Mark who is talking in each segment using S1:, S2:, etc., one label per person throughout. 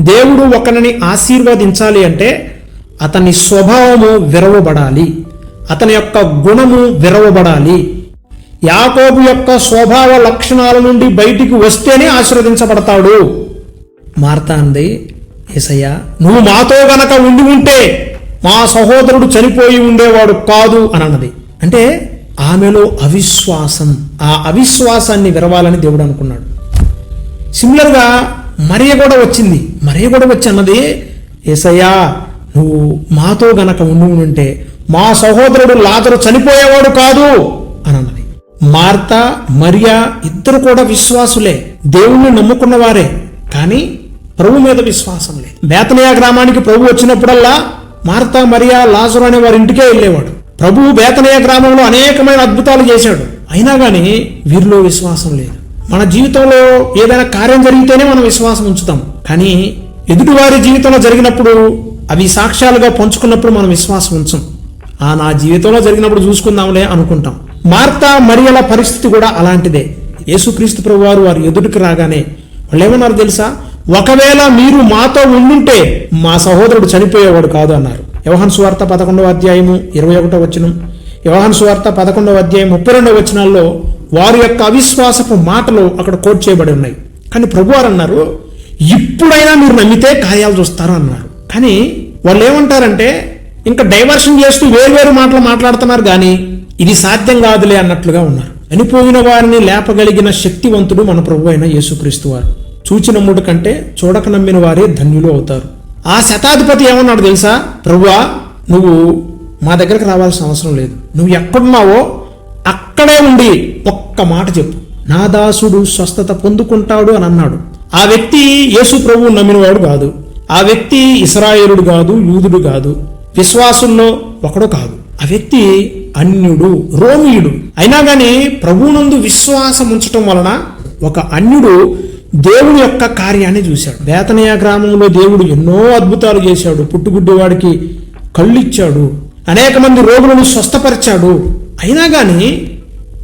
S1: దేవుడు ఒకరిని ఆశీర్వదించాలి అంటే అతని స్వభావము విరవబడాలి. అతని యొక్క గుణము విరవబడాలి. యాకోబు యొక్క స్వభావ లక్షణాల నుండి బయటికి వస్తేనే ఆశీర్వదించబడతాడు. మార్తా అంది ఏసయ్య నువ్వు మాతో గనక ఉండి ఉంటే మా సహోదరుడు చనిపోయి ఉండేవాడు కాదు అని అన్నది. అంటే ఆమెలో అవిశ్వాసం ఆ అవిశ్వాసాన్ని విరవాలని దేవుడు అనుకున్నాడు. సిమిలర్గా మరియ కూడా వచ్చింది. మరియ కూడా వచ్చి అన్నది ఏసయ్యా నువ్వు మాతో గనక ఉండి ఉంటే మా సహోదరుడు లాజరు చనిపోయేవాడు కాదు అని అన్నది మార్త మరియా ఇద్దరు కూడా విశ్వాసులే. దేవుణ్ణి నమ్ముకున్న వారే కానీ ప్రభు మీద విశ్వాసం లేదు బేతనయ గ్రామానికి ప్రభు వచ్చినప్పుడల్లా మార్తా మరియా లాజరు అనే వారి ఇంటికే వెళ్ళేవాడు. ప్రభు బేతనయ గ్రామంలో అనేకమైన అద్భుతాలు చేశాడు. అయినా కానీ వీరిలో విశ్వాసం లేదు. మన జీవితంలో ఏదైనా కార్యం జరిగితేనే మనం విశ్వాసం ఉంచుతాం. కానీ ఎదుటివారి జీవితంలో జరిగినప్పుడు అవి సాక్ష్యాలుగా పంచుకున్నప్పుడు మనం విశ్వాసం ఉంచం. ఆ నా జీవితంలో జరిగినప్పుడు చూసుకుందాంలే అనుకుంటాం. మార్తా మరియల పరిస్థితి కూడా అలాంటిదే. యేసుక్రీస్తు ప్రభు వారు వారి ఎదుటికి రాగానే వాళ్ళు ఏమన్నారు తెలుసా? ఒకవేళ మీరు మాతో ఉండుంటే మా సహోదరుడు చనిపోయేవాడు కాదు అన్నారు. యోహన్ సువార్త పదకొండవ అధ్యాయము ఇరవై ఒకటో వచనం. యోహన్ సువార్త పదకొండవ అధ్యాయం ముప్పై రెండవ వచనాల్లో వారి యొక్క అవిశ్వాసపు మాటలు అక్కడ కోట్ చేయబడి ఉన్నాయి. కానీ ప్రభు వారు అన్నారు ఇప్పుడైనా మీరు నమ్మితే కార్యాలు చూస్తారు అన్నారు. కానీ వాళ్ళు ఏమంటారంటే ఇంకా డైవర్షన్ చేస్తూ వేరువేరు మాటలు మాట్లాడుతున్నారు కానీ ఇది సాధ్యం కాదులే అన్నట్లుగా ఉన్నారు. చనిపోయిన వారిని లేపగలిగిన శక్తివంతుడు మన ప్రభు అయిన యేసుక్రీస్తు వారు. చూచినమ్ముడు కంటే చూడక నమ్మిన వారే ధన్యులు అవుతారు. ఆ శతాధిపతి ఏమన్నాడు తెలుసా? ప్రభువా నువ్వు మా దగ్గరకు రావాల్సిన అవసరం లేదు. నువ్వు ఎక్కడున్నావో అక్కడే ఉండి ఒక్క మాట చెప్పు. నా దాసుడు స్వస్థత పొందుకుంటాడు అని అన్నాడు. ఆ వ్యక్తి యేసు ప్రభువు నమ్మినవాడు కాదు. ఆ వ్యక్తి ఇస్రాయేలుడు కాదు యూదుడు కాదు. విశ్వాసుల్లో ఒకడు కాదు. ఆ వ్యక్తి అన్యుడు రోమియుడు. అయినా గాని ప్రభువునందు విశ్వాసం ఉంచటం వలన ఒక అన్యుడు దేవుని యొక్క కార్యాన్ని చూశాడు. వేతనయ గ్రామంలో దేవుడు ఎన్నో అద్భుతాలు చేశాడు. పుట్టుగుడ్డివాడికి కళ్ళిచ్చాడు. అనేక మంది రోగులను స్వస్థపరిచాడు. అయినా గాని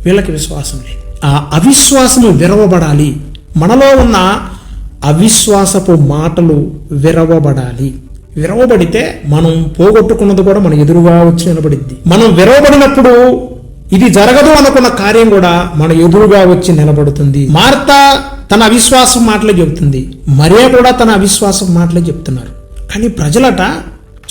S1: వీళ్ళకి విశ్వాసం లేదు. ఆ అవిశ్వాసము విరవబడాలి. మనలో ఉన్న అవిశ్వాసపు మాటలు విరవబడాలి. విరవబడితే మనం పోగొట్టుకున్నది కూడా మన ఎదురుగా వచ్చి నిలబడిద్ది. మనం విరవబడినప్పుడు ఇది జరగదు అనుకున్న కార్యం కూడా మన ఎదురుగా వచ్చి నిలబడుతుంది. మార్త తన అవిశ్వాసం మాటలే చెబుతుంది. మరియా కూడా తన అవిశ్వాసం మాటలే చెప్తున్నారు. కానీ ప్రజలట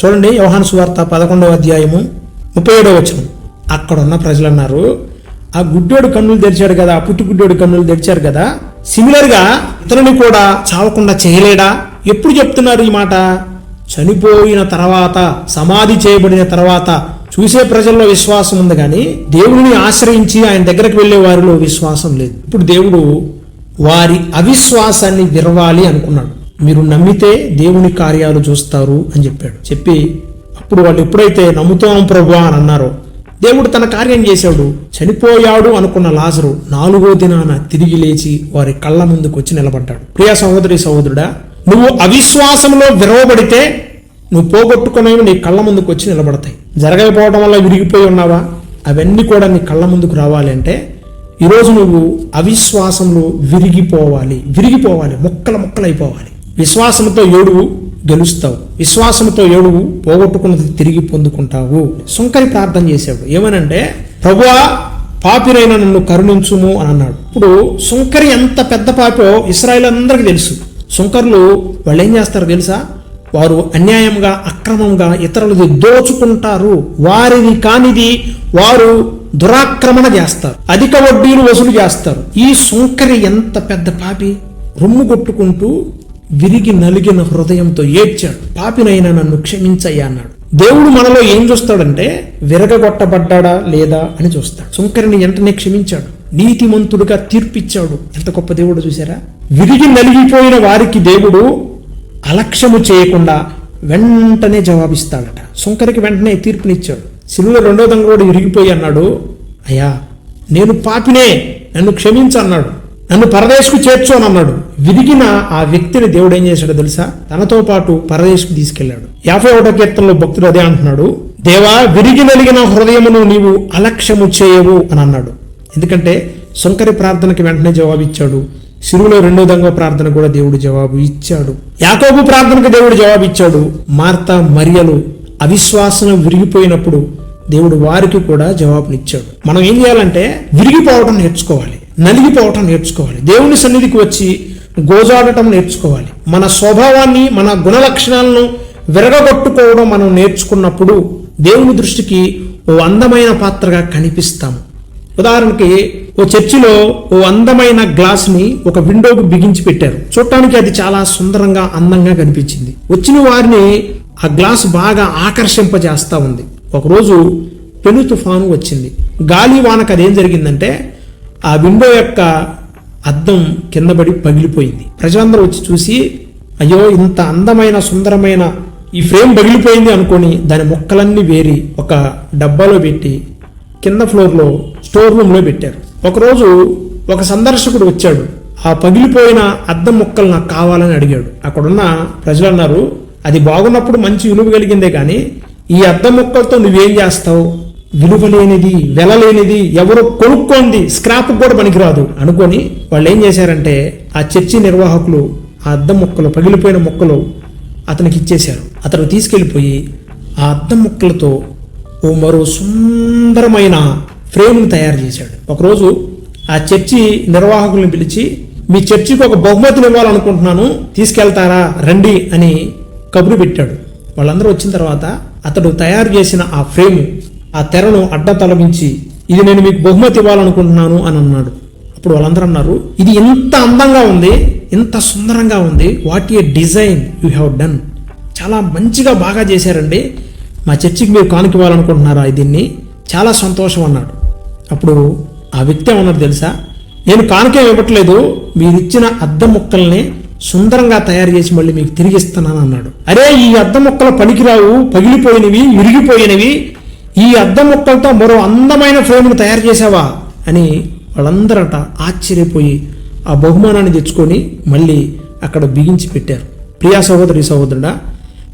S1: చూడండి యోహాను సువార్త పదకొండవ అధ్యాయము ముప్పై ఏడవ వచనం. అక్కడ ఉన్న ప్రజలు అన్నారు ఆ గుడ్డోడు కన్నులు తెరిచాడు కదా ఆ పుట్టి గుడ్డోడు కన్నులు తెరిచారు కదా సిమిలర్గా ఇతరుని కూడా చావకుండా చేయలేడా? ఎప్పుడు చెప్తున్నారు ఈ మాట? చనిపోయిన తర్వాత సమాధి చేయబడిన తర్వాత చూసే ప్రజల్లో విశ్వాసం ఉంది కానీ దేవుడిని ఆశ్రయించి ఆయన దగ్గరకు వెళ్ళే వారిలో విశ్వాసం లేదు. ఇప్పుడు దేవుడు వారి అవిశ్వాసాన్ని విరవాలి అనుకున్నాడు. మీరు నమ్మితే దేవుని కార్యాలు చూస్తారు అని చెప్పాడు. చెప్పి అప్పుడు వాళ్ళు ఎప్పుడైతే నమ్ముతాం ప్రభు అని అన్నారో దేవుడు తన కార్యం చేశాడు. చనిపోయాడు అనుకున్న లాజరు నాలుగో దినాన తిరిగి లేచి వారి కళ్ళ ముందుకు వచ్చి నిలబడ్డాడు. ప్రియా సహోదరి సహోదరుడా నువ్వు అవిశ్వాసంలో విరవబడితే నువ్వు పోగొట్టుకునేవి నీ కళ్ళ ముందుకు వచ్చి నిలబడతాయి. జరగకపోవడం వల్ల విరిగిపోయి ఉన్నావా? అవన్నీ కూడా నీ కళ్ళ ముందుకు రావాలి అంటే ఈరోజు నువ్వు అవిశ్వాసంలో విరిగిపోవాలి. విరిగిపోవాలి. మొక్కల ముక్కలైపోవాలి. విశ్వాసంతో ఏడువు గెలుస్తావు. విశ్వాసంతో ఏడువు పోగొట్టుకున్నది తిరిగి పొందుకుంటావు. సుంకరి ప్రార్థన చేశాడు. ఏమనంటే ప్రభువా పాపిరైన నన్ను కరుణించుము అని అన్నాడు. ఇప్పుడు సుంకరి ఎంత పెద్ద పాపో ఇస్రాయల్ అందరికీ తెలుసు. సుంకర్లు వాళ్ళు ఏం చేస్తారు తెలుసా? వారు అన్యాయంగా అక్రమంగా ఇతరులది దోచుకుంటారు. వారిది కానిది వారు దురాక్రమణ చేస్తారు. అధిక వడ్డీలు వసూలు చేస్తారు. ఈ సుంకరి ఎంత పెద్ద పాపి? రొమ్ము కొట్టుకుంటూ విరిగి నలిగిన హృదయంతో ఏడ్చాడు. పాపినైనా నన్ను క్షమించయ్యా అన్నాడు. దేవుడు మనలో ఏం చూస్తాడంటే విరగగొట్టబడ్డాడా లేదా అని చూస్తాడు. సుంకరిని వెంటనే క్షమించాడు. నీతిమంతుడుగా తీర్పిచ్చాడు. ఎంత గొప్ప దేవుడు చూసారా విరిగి నలిగిపోయిన వారికి దేవుడు అలక్ష్యము చేయకుండా వెంటనే జవాబిస్తాడట. సుంకరికి వెంటనే తీర్పునిచ్చాడు. శిలువ రెండో దొంగ కూడా విరిగిపోయి అన్నాడు అయ్యా నేను పాపినే నన్ను క్షమించన్నాడు నన్ను పరదేశకు చేర్చు విదిగిన విరిగిన ఆ వ్యక్తిని దేవుడు ఏం చేశాడో తెలుసా? తనతో పాటు పరదేశకు తీసుకెళ్ళాడు యాభై ఒకటో కీర్తనలో భక్తుడు అదే అంటున్నాడు. దేవా విరిగి నలిగిన హృదయమును నీవు అలక్ష్యము చేయవు అని అన్నాడు. ఎందుకంటే సుంకరి ప్రార్థనకి వెంటనే జవాబిచ్చాడు సిరువులో రెండో దంగ ప్రార్థన కూడా దేవుడు జవాబు ఇచ్చాడు. యాకోబు ప్రార్థనకు దేవుడు జవాబు ఇచ్చాడు. మార్త మరియలు అవిశ్వాసం విరిగిపోయినప్పుడు దేవుడు వారికి కూడా జవాబునిచ్చాడు మనం ఏం చేయాలంటే విరిగిపోవటం నేర్చుకోవాలి. నలిగిపోవటం నేర్చుకోవాలి. దేవుని సన్నిధికి వచ్చి గోజాడటం నేర్చుకోవాలి. మన స్వభావాన్ని మన గుణలక్షణాలను విరగగొట్టుకోవడం మనం నేర్చుకున్నప్పుడు దేవుని దృష్టికి ఓ అందమైన పాత్రగా కనిపిస్తాము ఉదాహరణకి ఓ చర్చిలో ఓ అందమైన గ్లాస్ని ఒక విండోకు బిగించి పెట్టారు. చూడటానికి అది చాలా సుందరంగా అందంగా కనిపించింది. వచ్చిన వారిని ఆ గ్లాస్ బాగా ఆకర్షింపజేస్తా ఉంది. ఒకరోజు పెను తుఫాను వచ్చింది. గాలి వానకు అదేం జరిగిందంటే ఆ విండో యొక్క అద్దం కిందపడి పగిలిపోయింది. ప్రజలందరూ వచ్చి చూసి అయ్యో ఇంత అందమైన సుందరమైన ఈ ఫ్రేమ్ పగిలిపోయింది అనుకొని దాని ముక్కలన్నీ వేరి ఒక డబ్బాలో పెట్టి కింద ఫ్లోర్లో స్టోర్ రూమ్లో పెట్టారు. ఒకరోజు ఒక సందర్శకుడు వచ్చాడు. ఆ పగిలిపోయిన అద్దం ముక్కలు నాకు కావాలని అడిగాడు. అక్కడున్న ప్రజలు అన్నారు అది బాగున్నప్పుడు మంచి విలువ కలిగిందే కానీ ఈ అద్దం ముక్కలతో నువ్వేం చేస్తావు? విలువ లేనిది వెలలేనిది ఎవరో కొనుక్కోంది స్క్రాప్ కూడా పనికిరాదు. అనుకొని వాళ్ళు ఏం చేశారంటే ఆ చర్చి నిర్వాహకులు ఆ అద్దం ముక్కలు పగిలిపోయిన ముక్కలు అతనికి ఇచ్చేశారు. అతను తీసుకెళ్ళిపోయి ఆ అద్దం ముక్కలతో ఓ మరో సుందరమైన ఫ్రేమ్ను తయారు చేశాడు. ఒకరోజు ఆ చర్చి నిర్వాహకుల్ని పిలిచి మీ చర్చికి ఒక బహుమతిని ఇవ్వాలనుకుంటున్నాను తీసుకెళ్తారా రండి అని కబురు పెట్టాడు. వాళ్ళందరూ వచ్చిన తర్వాత అతడు తయారు చేసిన ఆ ఫ్రేమ్ ఆ తెరను అడ్డ తొలగించి ఇది నేను మీకు బహుమతి ఇవ్వాలనుకుంటున్నాను అని అన్నాడు. అప్పుడు వాళ్ళందరూ అన్నారు ఇది ఎంత అందంగా ఉంది ఇంత సుందరంగా ఉంది what a design you have done చాలా మంచిగా బాగా చేశారండి. మా చర్చికి మీరు కానుక ఇవ్వాలనుకుంటున్నారా దీన్ని? చాలా సంతోషం అన్నాడు. అప్పుడు ఆ వ్యక్తి ఏమన్నాడు తెలుసా? నేను కానుకేం ఇవ్వట్లేదు మీరు ఇచ్చిన అద్దం ముక్కల్ని సుందరంగా తయారు చేసి మళ్ళీ మీకు తిరిగి ఇస్తున్నాను అన్నాడు. అరే ఈ అద్దం ముక్కలు పనికిరావు పగిలిపోయినవి విరిగిపోయినవి ఈ అద్దం ముక్కలతో మరో అందమైన ఫ్రేమ్ను తయారు చేసావా అని వాళ్ళందరట ఆశ్చర్యపోయి ఆ బహుమానాన్ని తెచ్చుకొని మళ్ళీ అక్కడ బిగించి పెట్టారు. ప్రియా సహోదరి సహోదరుడా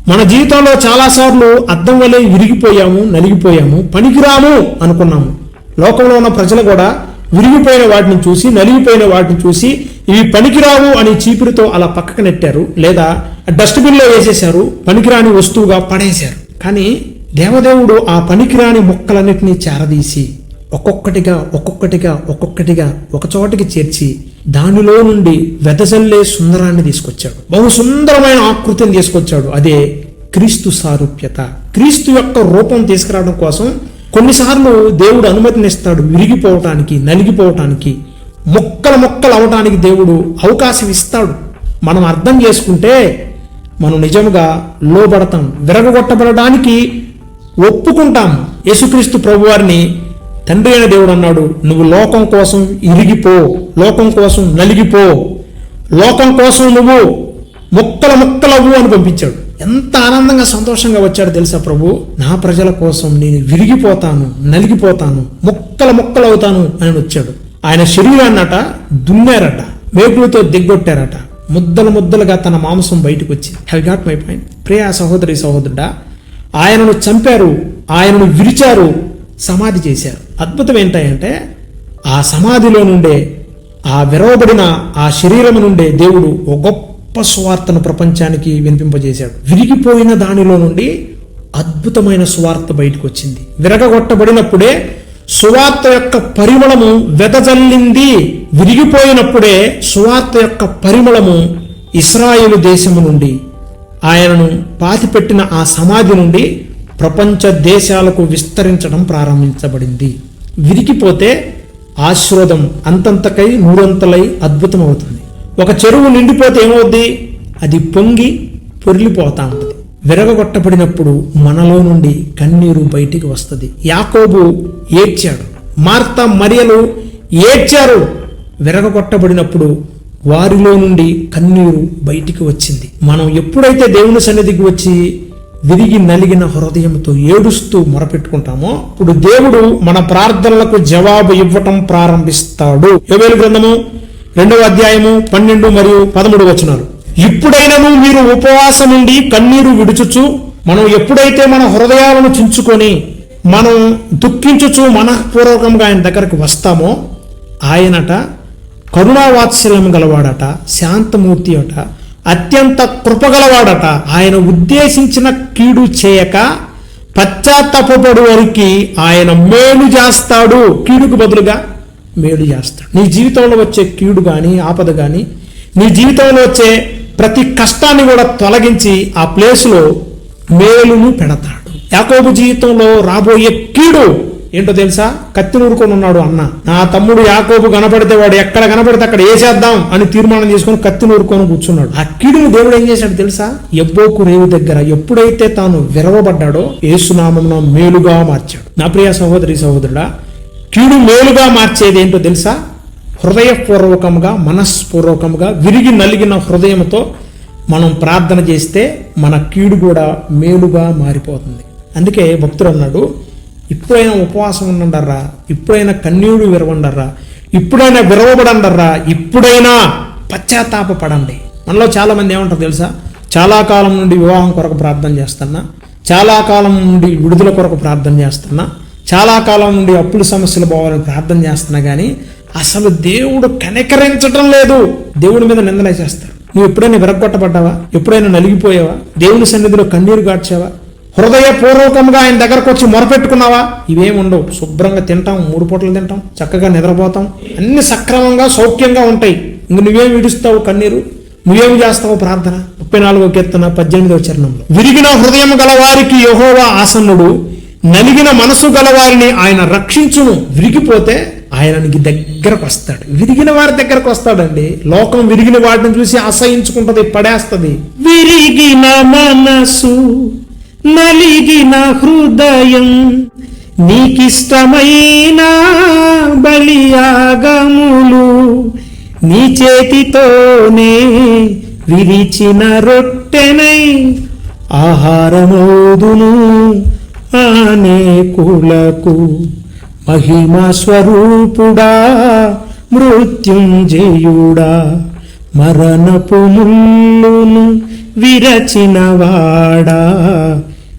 S1: మన జీవితంలో చాలాసార్లు అద్దం వలె విరిగిపోయాము నలిగిపోయాము పనికిరాము అనుకున్నాము. లోకంలో ఉన్న ప్రజలు కూడా విరిగిపోయిన వాటిని చూసి నలిగిపోయిన వాటిని చూసి ఇవి పనికిరావు అని చీపురితో అలా పక్కకు నెట్టారు. లేదా డస్ట్బిన్లో వేసేశారు పనికిరాని వస్తువుగా పడేశారు. కానీ దేవదేవుడు ఆ పనికిరాని మొక్కలన్నిటినీ చేరదీసి ఒక్కొక్కటిగా ఒక్కొక్కటిగా ఒక్కొక్కటిగా ఒకచోటికి చేర్చి దానిలో నుండి వెదజల్లే సుందరాన్ని తీసుకొచ్చాడు. బహు సుందరమైన ఆకృతిని తీసుకొచ్చాడు. అదే క్రీస్తు సారూప్యత. క్రీస్తు యొక్క రూపం తీసుకురావడం కోసం కొన్నిసార్లు దేవుడు అనుమతినిస్తాడు విరిగిపోవటానికి నలిగిపోవటానికి మొక్కలు మొక్కలు అవటానికి దేవుడు అవకాశం ఇస్తాడు. మనం అర్థం చేసుకుంటే మనం నిజంగా లోబడతాం విరగొట్టబడడానికి ఒప్పుకుంటాం. యేసుక్రీస్తు ప్రభువారిని తండ్రి అయిన దేవుడు అన్నాడు నువ్వు లోకం కోసం ఇరిగిపో లోకం కోసం నలిగిపో లోకం కోసం నువ్వు ముక్కల ముక్కలవ్వు అని పంపించాడు. ఎంత ఆనందంగా సంతోషంగా వచ్చాడు తెలుసా ప్రభు? నా ప్రజల కోసం నేను విరిగిపోతాను నలిగిపోతాను ముక్కల ముక్కలు అవుతాను అని వచ్చాడు. ఆయన శరీరాన్నట దున్నారట వేపులతో దిగ్గొట్టారట. ముద్దలు ముద్దలుగా తన మాంసం బయటకు వచ్చింది హ్యావ్ గాట్ మై పాయింట్ ప్రియా సహోదరి సహోదరుడా ఆయనను చంపారు ఆయనను విరిచారు సమాధి చేశారు. అద్భుతం ఏంటంటే ఆ సమాధిలో నుండే ఆ విరవబడిన ఆ శరీరం నుండే దేవుడు ఒక గొప్ప స్వార్థను ప్రపంచానికి వినిపింపజేశాడు. విరిగిపోయిన దానిలో నుండి అద్భుతమైన సువార్త బయటకు వచ్చింది విరగగొట్టబడినప్పుడే సువార్త యొక్క పరిమళము వెదజల్లింది. విరిగిపోయినప్పుడే సువార్త యొక్క పరిమళము ఇస్రాయేలు దేశము నుండి ఆయనను పాతిపెట్టిన ఆ సమాధి నుండి ప్రపంచ దేశాలకు విస్తరించడం ప్రారంభించబడింది. విరిగిపోతే ఆశ్రోదం అంతంతకై నూరంతలై అద్భుతం అవుతుంది ఒక చెరువు నిండిపోతే ఏమవుద్ది? అది పొంగి పొరిలిపోతా ఉంటుంది. విరగగొట్టబడినప్పుడు మనలో నుండి కన్నీరు బయటికి వస్తుంది. యాకోబు ఏడ్చాడు. మార్త మరియలు ఏడ్చారు? విరగగొట్టబడినప్పుడు వారిలో నుండి కన్నీరు బయటికి వచ్చింది. మనం ఎప్పుడైతే దేవుని సన్నిధికి వచ్చి విరిగి నలిగిన హృదయంతో ఏడుస్తూ మొరపెట్టుకుంటామో ఇప్పుడు దేవుడు మన ప్రార్థనలకు జవాబు ఇవ్వటం ప్రారంభిస్తాడు. యోవేలు గ్రంథము రెండవ అధ్యాయము పన్నెండు మరియు పదమూడు వచనాలు. ఇప్పుడైనను మీరు ఉపవాసం నుండి కన్నీరు విడుచుచు మనం ఎప్పుడైతే మన హృదయాలను చించుకొని మనం దుఃఖించుచు మనఃపూర్వకంగా ఆయన దగ్గరకు వస్తామో ఆయనట కరుణావాత్సల్యం గలవాడట శాంతమూర్తి అట అత్యంత కృపగలవాడట. ఆయన ఉద్దేశించిన కీడు చేయక పశ్చాత్తాపడు వారికి ఆయన మేలు చేస్తాడు. కీడుకు బదులుగా మేలు చేస్తాడు. నీ జీవితంలో వచ్చే కీడు కానీ ఆపద కానీ నీ జీవితంలో వచ్చే ప్రతి కష్టాన్ని కూడా తొలగించి ఆ ప్లేస్లో మేలును పెడతాడు. యాకోబు జీవితంలో రాబోయే కీడు ఏంటో తెలుసా? కత్తి నూరుకొని ఉన్నాడు అన్న. నా తమ్ముడు యాకోబు కనపడితే వాడు ఎక్కడ కనపడితే అక్కడ వేసేద్దాం అని తీర్మానం చేసుకొని కత్తి నూరుకొని కూర్చున్నాడు. ఆ కీడును దేవుడు ఏం చేశాడు తెలుసా? ఎబ్బోకు రేవు దగ్గర ఎప్పుడైతే తాను విరవబడ్డాడో ఏసునామంలో మేలుగా మార్చాడు. నా ప్రియ సహోదరి సహోదరుడా కీడు మేలుగా మార్చేది ఏంటో తెలుసా? హృదయపూర్వకంగా మనస్పూర్వకంగా విరిగి నలిగిన హృదయంతో మనం ప్రార్థన చేస్తే మన కీడు కూడా మేలుగా మారిపోతుంది. అందుకే భక్తుడు అన్నాడు ఇప్పుడైనా ఉపవాసం ఉండండర్రా ఇప్పుడైనా కన్నీడు విరవండర్రా ఇప్పుడైనా విరవబడండర్రా ఇప్పుడైనా పశ్చాత్తాపపడండి. మనలో చాలా మంది ఏమంటారు తెలుసా? చాలా కాలం నుండి వివాహం కొరకు ప్రార్థన చేస్తున్నా చాలా కాలం నుండి విడుదల కొరకు ప్రార్థన చేస్తున్నా చాలా కాలం నుండి అప్పుల సమస్యలు పోవాలని ప్రార్థన చేస్తున్నా కానీ అసలు దేవుడు కనికరించడం లేదు. దేవుడి మీద నిందలేసేస్తారు. నువ్వు ఎప్పుడైనా విరగొట్టబడ్డావా ఎప్పుడైనా నలిగిపోయావా? దేవుని సన్నిధిలో కన్నీరు గాడ్చావా? హృదయపూర్వకంగా ఆయన దగ్గరకు వచ్చి మొరపెట్టుకున్నావా? ఇవేం ఉండవు శుభ్రంగా తింటాం మూడు పూటలు తింటాం చక్కగా నిద్రపోతాం. అన్ని సక్రమంగా సౌఖ్యంగా ఉంటాయి. ఇంక నువ్వేం విడుస్తావు కన్నీరు? నువ్వేమి చేస్తావు ప్రార్థన? ముప్పై నాలుగో కీర్తన పద్దెనిమిదవ చరణంలో. విరిగిన హృదయం గల వారికి యహోవా ఆసన్నుడు. నలిగిన మనసు గల వారిని ఆయన రక్షించును. విరిగిపోతే ఆయన దగ్గరకు వస్తాడు. విరిగిన వారి దగ్గరకు వస్తాడండి. లోకం విరిగిన వాటిని చూసి అసహించుకుంటది పడేస్తుంది. విరిగిన మనసు నలిగిన హృదయం నీకిష్టమైన బలియాగములు నీ చేతితోనే విరిచిన రొట్టెనై ఆహారమోదును అనేకులకు మహిమ స్వరూపుడా మృత్యుంజయుడా మరణపు విరచిన విరచినవాడా.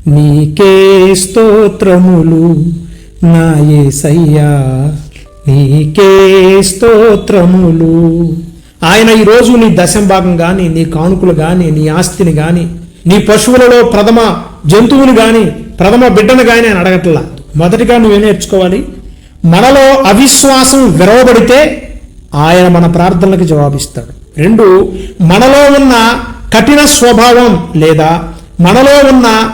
S1: నీకే స్తోత్రములు నా యేసయ్యా నీకే స్తోత్రములు. ఆయన ఈరోజు నీ దశం భాగం కానీ నీ కానుకలు కానీ నీ ఆస్తిని కానీ నీ పశువులలో ప్రథమ జంతువుని కానీ ప్రథమ బిడ్డను కానీ ఆయన అడగట్లా. మొదటిగా నువ్వే నేర్చుకోవాలి? మనలో అవిశ్వాసం విరవబడితే ఆయన మన ప్రార్థనలకు జవాబిస్తాడు. రెండు మనలో ఉన్న కఠిన స్వభావం లేదా మనలో ఉన్న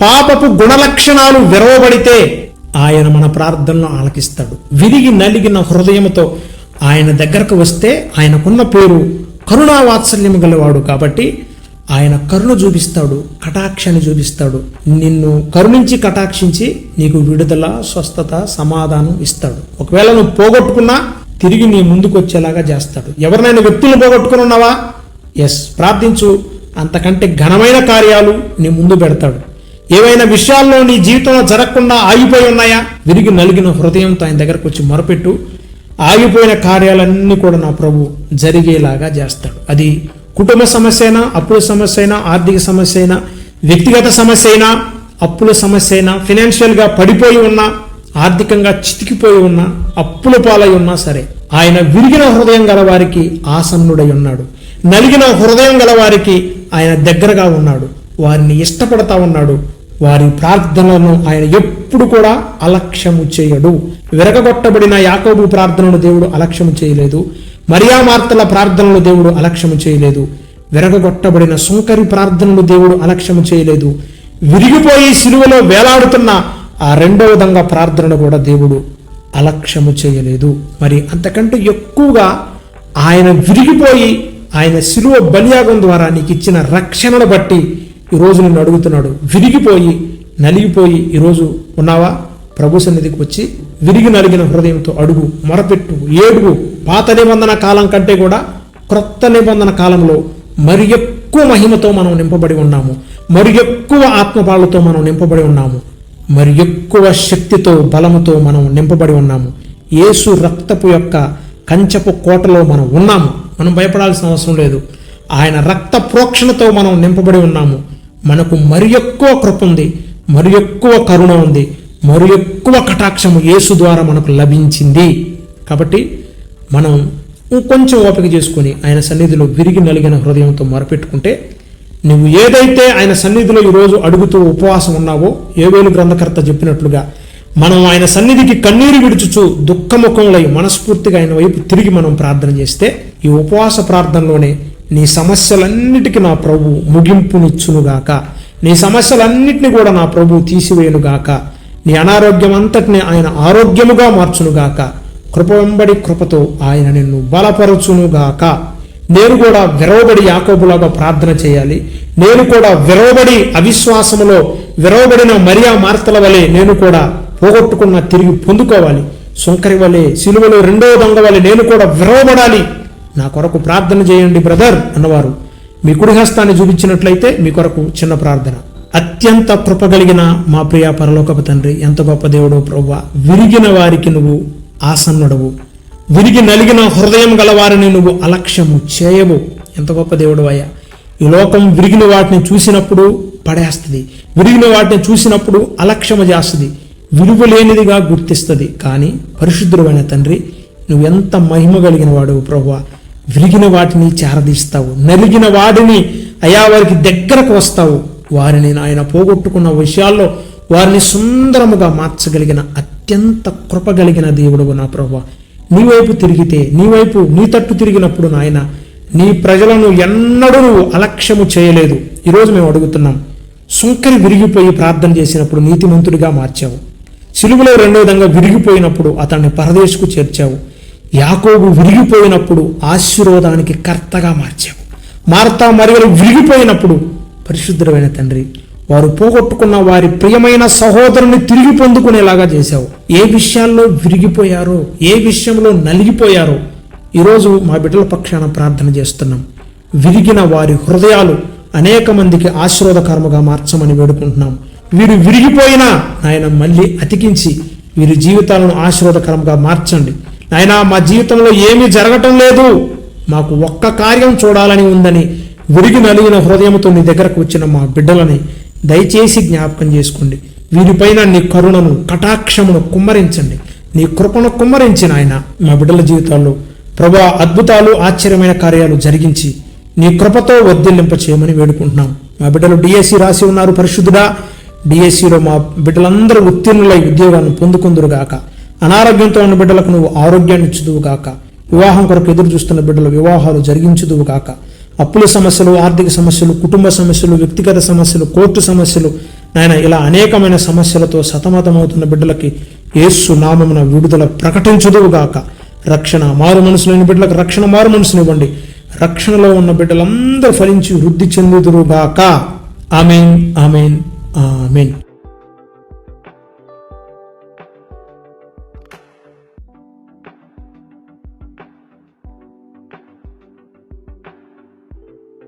S1: పాపపు గుణలక్షణాలు విరవబడితే ఆయన మన ప్రార్థనలు ఆలకిస్తాడు. విరిగి నలిగిన హృదయంతో ఆయన దగ్గరకు వస్తే ఆయనకున్న పేరు కరుణావాత్సల్యం గలవాడు కాబట్టి ఆయన కరుణ చూపిస్తాడు కటాక్షాన్ని చూపిస్తాడు. నిన్ను కరుణించి కటాక్షించి నీకు విడుదల స్వస్థత సమాధానం ఇస్తాడు. ఒకవేళ నువ్వు పోగొట్టుకున్నా తిరిగి నీ ముందుకు వచ్చేలాగా చేస్తాడు. ఎవరినైనా వ్యక్తులు పోగొట్టుకుని ఉన్నావా? ఎస్ ప్రార్థించు. అంతకంటే ఘనమైన కార్యాలు నీ ముందు పెడతాడు. ఏవైనా విషయాల్లో నీ జీవితంలో జరగకుండా ఆగిపోయి ఉన్నాయా? విరిగి నలిగిన హృదయంతో ఆయన దగ్గరకు వచ్చి మొరపెట్టు. ఆగిపోయిన కార్యాలన్నీ కూడా నా ప్రభు జరిగేలాగా చేస్తాడు. అది కుటుంబ సమస్య అయినా అప్పుల సమస్య అయినా ఆర్థిక సమస్య అయినా వ్యక్తిగత సమస్య అయినా అప్పుల సమస్య అయినా ఫినాన్షియల్గా పడిపోయి ఉన్నా ఆర్థికంగా చితికిపోయి ఉన్నా అప్పుల పాలై ఉన్నా సరే ఆయన విరిగిన హృదయం గల వారికి ఆసన్నుడై ఉన్నాడు. నలిగిన హృదయం గల వారికి ఆయన దగ్గరగా ఉన్నాడు. వారిని ఇష్టపడతా ఉన్నాడు. వారి ప్రార్థనలను ఆయన ఎప్పుడు కూడా అలక్ష్యము చేయడు. విరగగొట్టబడిన యాకోబు ప్రార్థనను దేవుడు అలక్ష్యము చేయలేదు. మరియా మార్తల ప్రార్థనలు దేవుడు అలక్ష్యము చేయలేదు. విరగగొట్టబడిన సుంకరి ప్రార్థనలు దేవుడు అలక్ష్యము చేయలేదు. విరిగిపోయి సిలువలో వేలాడుతున్న ఆ రెండవ విధంగా ప్రార్థనను కూడా దేవుడు అలక్ష్యము చేయలేదు. మరి అంతకంటే ఎక్కువగా ఆయన విరిగిపోయి ఆయన శిలువ బలియాగం ద్వారా నీకు ఇచ్చిన రక్షణను బట్టి ఈరోజు నిన్ను అడుగుతున్నాడు. విరిగిపోయి నలిగిపోయి ఈరోజు ఉన్నావా? ప్రభు సన్నిధికి వచ్చి విరిగి నలిగిన హృదయంతో అడుగు మొరపెట్టు ఏడుగు. పాత నిబంధన కాలం కంటే కూడా క్రొత్త నిబంధన కాలంలో మరి ఎక్కువ మహిమతో మనం నింపబడి ఉన్నాము. మరి ఎక్కువ ఆత్మపాలతో మనం నింపబడి ఉన్నాము. మరి ఎక్కువ శక్తితో బలముతో మనం నింపబడి ఉన్నాము. యేసు రక్తపు యొక్క కంచపు కోటలో మనం ఉన్నాము. మనం భయపడాల్సిన అవసరం లేదు. ఆయన రక్త ప్రోక్షణతో మనం నింపబడి ఉన్నాము. మనకు మరి ఎక్కువ కృప ఉంది మరి ఎక్కువ కరుణ ఉంది మరి ఎక్కువ కటాక్షము యేసు ద్వారా మనకు లభించింది. కాబట్టి మనం ఇంకొంచెం ఓపిక చేసుకుని ఆయన సన్నిధిలో విరిగి నలిగిన హృదయంతో మొరపెట్టుకుంటే నువ్వు ఏదైతే ఆయన సన్నిధిలో ఈరోజు అడుగుతూ ఉపవాసం ఉన్నావో ఏవేలు గ్రంథకర్త చెప్పినట్లుగా మనం ఆయన సన్నిధికి కన్నీరు విడుచుచు దుఃఖముఖంలై మనస్ఫూర్తిగా ఆయన వైపు తిరిగి మనం ప్రార్థన చేస్తే ఈ ఉపవాస ప్రార్థనలోనే నీ సమస్యలన్నిటికీ నా ప్రభు ముగింపునిచ్చునుగాక. నీ సమస్యలన్నిటిని కూడా నా ప్రభు తీసివేయునుగాక. నీ అనారోగ్యం అంతటిని ఆయన ఆరోగ్యముగా మార్చునుగాక. కృప వెంబడి కృపతో ఆయన నిన్ను బలపరచునుగాక. నేను కూడా విరవబడి యాకోబులాగా ప్రార్థన చేయాలి. నేను కూడా విరవబడి అవిశ్వాసములో విరవబడిన మరియా మార్తల వలె నేను కూడా పోగొట్టుకున్న తిరిగి పొందుకోవాలి. సుంకరి వలె సిలువలో రెండో దొంగ వలె నేను కూడా విరవబడాలి. నా కొరకు ప్రార్థన చేయండి బ్రదర్ అన్నవారు. మీ కుడి హస్తాన్ని చూపించినట్లయితే మీ కొరకు చిన్న ప్రార్థన. అత్యంత కృప కలిగిన మా ప్రియ పరలోకపు తండ్రి ఎంత గొప్ప దేవుడో ప్రభు విరిగిన వారికి నువ్వు ఆసన్నుడవు. విరిగి నలిగిన హృదయం గలవారిని నువ్వు అలక్ష్యము చేయవు. ఎంత గొప్ప దేవుడు అయ్యా. ఈ లోకం విరిగిన వాటిని చూసినప్పుడు పడేస్తుంది. విరిగిన వాటిని చూసినప్పుడు అలక్ష్యము చేస్తుంది. విలువ లేనిదిగా గుర్తిస్తుంది. కానీ పరిశుద్ధుడైన తండ్రి నువ్వు ఎంత మహిమ కలిగిన వాడు ప్రభువా విరిగిన వాటిని చేరదీస్తావు. నలిగిన వాడిని అయా వారికి దగ్గరకు వస్తావు. వారిని నాయన పోగొట్టుకున్న విషయాల్లో వారిని సుందరముగా మార్చగలిగిన అత్యంత కృపగలిగిన దేవుడు నా ప్రభు. నీ వైపు తిరిగితే నీ వైపు నీ తట్టు తిరిగినప్పుడు నాయన నీ ప్రజలను ఎన్నడూ నువ్వు అలక్ష్యము చేయలేదు. ఈరోజు మేము అడుగుతున్నాం సుంకరి విరిగిపోయి ప్రార్థన చేసినప్పుడు నీతిమంతుడిగా మార్చావు. సిలువలో రెండో విధంగా విరిగిపోయినప్పుడు అతన్ని పరదేశకు చేర్చావు. యాకోబు విరిగిపోయినప్పుడు ఆశీర్వాదానికి కర్తగా మార్చావు మార్తా మరియలు విరిగిపోయినప్పుడు పరిశుద్ధమైన తండ్రి వారు పోగొట్టుకున్న వారి ప్రియమైన సహోదరుని తిరిగి పొందుకునేలాగా చేశావు. ఏ విషయాల్లో విరిగిపోయారో ఏ విషయంలో నలిగిపోయారో ఈరోజు మా బిడ్డల పక్షాన ప్రార్థన చేస్తున్నాం. విరిగిన వారి హృదయాలు అనేక మందికి ఆశీర్వాదకరముగా మార్చమని వేడుకుంటున్నాం. వీరు విరిగిపోయినా ఆయన మళ్ళీ అతికించి వీరి జీవితాలను ఆశీర్వాదకరంగా మార్చండి. నాయన మా జీవితంలో ఏమీ జరగటం లేదు. మాకు ఒక్క కార్యం చూడాలని ఉందని విరిగి నలిగిన హృదయంతో నీ దగ్గరకు వచ్చిన మా బిడ్డలని దయచేసి జ్ఞాపకం చేసుకోండి. వీరిపైన నీ కరుణను కటాక్షమును కుమ్మరించండి. నీ కృపను కుమ్మరించిన ఆయన మా బిడ్డల జీవితాల్లో ప్రభా అద్భుతాలు ఆశ్చర్యమైన కార్యాలు జరిగించి నీ కృపతో వర్ధిల్లింప చేయమని వేడుకుంటున్నాం. మా బిడ్డలు డిఎస్సి రాసి ఉన్నారు పరిశుద్ధుడా. డిఎస్సిలో మా బిడ్డలందరూ ఉత్తీర్ణులై ఉద్యోగాన్ని పొందుకుందురుగాక. అనారోగ్యంతో ఉన్న బిడ్డలకు నువ్వు ఆరోగ్యాన్ని ఇచ్చుదువు కాక వివాహం కొరకు ఎదురు చూస్తున్న బిడ్డలు వివాహాలు జరిగించుదువు కాక అప్పుల సమస్యలు ఆర్థిక సమస్యలు కుటుంబ సమస్యలు వ్యక్తిగత సమస్యలు కోర్టు సమస్యలు నాయన ఇలా అనేకమైన సమస్యలతో సతమతమవుతున్న బిడ్డలకి యేసు నామమున విడుదల ప్రకటించుదువు గాక. రక్షణ మారు మనసులేని బిడ్డలకు రక్షణ మారు మనసునివ్వండి. రక్షణలో ఉన్న బిడ్డలందరూ ఫలించి వృద్ధి చెందుదురుగాక ఆమెన్ ఆమెన్ ఆమెన్.